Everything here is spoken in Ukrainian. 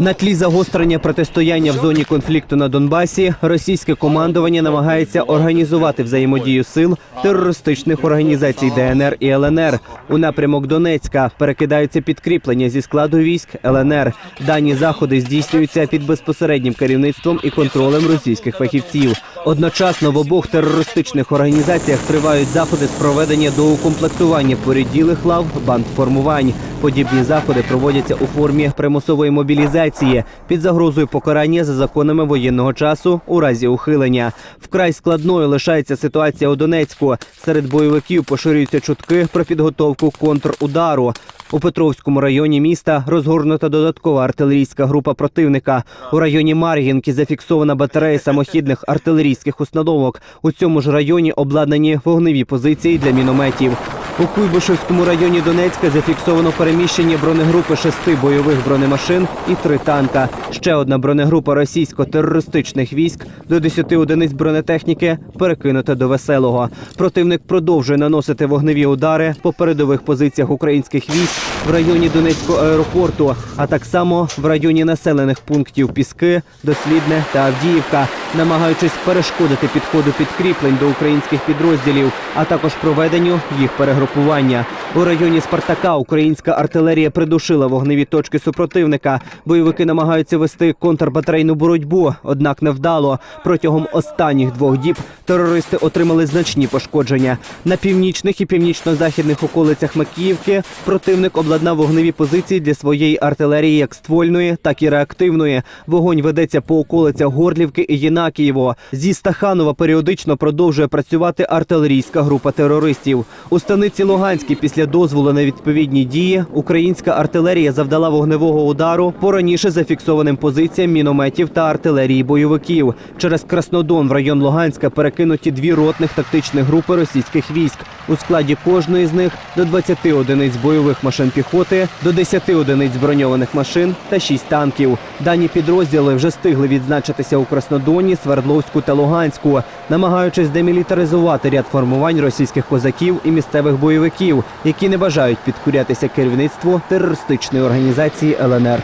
На тлі загострення протистояння в зоні конфлікту на Донбасі російське командування намагається організувати взаємодію сил терористичних організацій ДНР і ЛНР. У напрямок Донецька перекидаються підкріплення зі складу військ ЛНР. Дані заходи здійснюються під безпосереднім керівництвом і контролем російських фахівців. Одночасно в обох терористичних організаціях тривають заходи з проведення доукомплектування поріділих лав бандформувань. Подібні заходи проводяться у формі примусової мобілізації під загрозою покарання за законами воєнного часу у разі ухилення. Вкрай складною лишається ситуація у Донецьку. Серед бойовиків поширюються чутки про підготовку контрудару. У Петровському районі міста розгорнута додаткова артилерійська група противника. У районі Мар'їнки зафіксована батарея самохідних артилерійських установок. У цьому ж районі обладнані вогневі позиції для мінометів. У Куйбишевському районі Донецька зафіксовано переміщення бронегрупи шести бойових бронемашин і три танка. Ще одна бронегрупа російсько-терористичних військ до 10 одиниць бронетехніки перекинута до веселого. Противник продовжує наносити вогневі удари по передових позиціях українських військ в районі Донецького аеропорту, а так само в районі населених пунктів Піски, Дослідне та Авдіївка, намагаючись перешкодити підходу підкріплень до українських підрозділів, а також проведенню їх перегрупування. У районі Спартака українська артилерія придушила вогневі точки супротивника. Бойовики намагаються вести контрбатарейну боротьбу, однак невдало. Протягом останніх двох діб терористи отримали значні пошкодження. На північних і північно-західних околицях Макіївки противник обладнав вогневі позиції для своєї артилерії як ствольної, так і реактивної. Вогонь ведеться по околицях Горлівки і Єнакієво. Зі Стаханова періодично продовжує працювати артилерійська група терористів. У станиці Луганській після дозволу на відповідні дії українська артилерія завдала вогневого удару по раніше зафіксованим позиціям мінометів та артилерії бойовиків. Через Краснодон в район Луганська перекинуті дві ротних тактичних групи російських військ. У складі кожної з них до 20 одиниць бойових машин піхоти, до 10 одиниць броньованих машин та 6 танків. Дані підрозділи вже встигли відзначитися у Краснодоні, Свердловську та Луганську, намагаючись демілітаризувати ряд формувань російських козаків і місцевих бойовиків, які не бажають підкорятися керівництву терористичної організації ЛНР.